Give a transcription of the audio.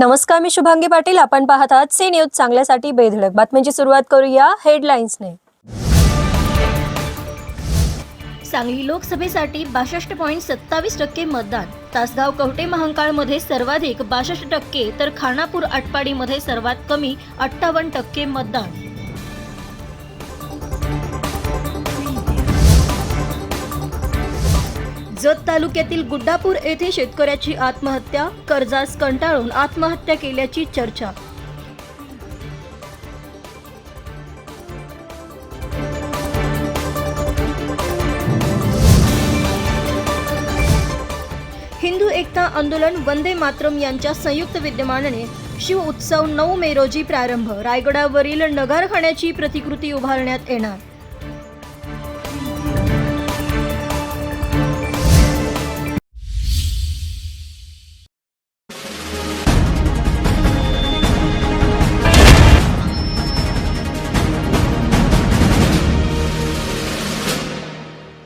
नमस्कार मी शुभांगी पाटील. आपण पाहत आहात सी न्यूज चांगल्यासाठी बेधडक बातम्यांची सुरुवात करूया. हेडलाईन्सने सांगली लोकसभेसाठी बासष्ट पॉईंट सत्तावीस टक्के मतदान. तासगाव कवटे महांकाळमध्ये सर्वाधिक बासष्ट टक्के तर खानापूर आटपाडीमध्ये सर्वात कमी अठ्ठावन्न टक्के मतदान. जत तालुक्यातील गुड्डापूर येथे शेतकऱ्याची आत्महत्या कर्जास कंटाळून आत्महत्या केल्याची चर्चा. हिंदू एकता आंदोलन वंदे मातरम यांच्या संयुक्त विद्यमानाने शिव उत्सव नऊ मे रोजी प्रारंभ. रायगडावरील नगारखान्याची प्रतिकृती उभारण्यात येणार.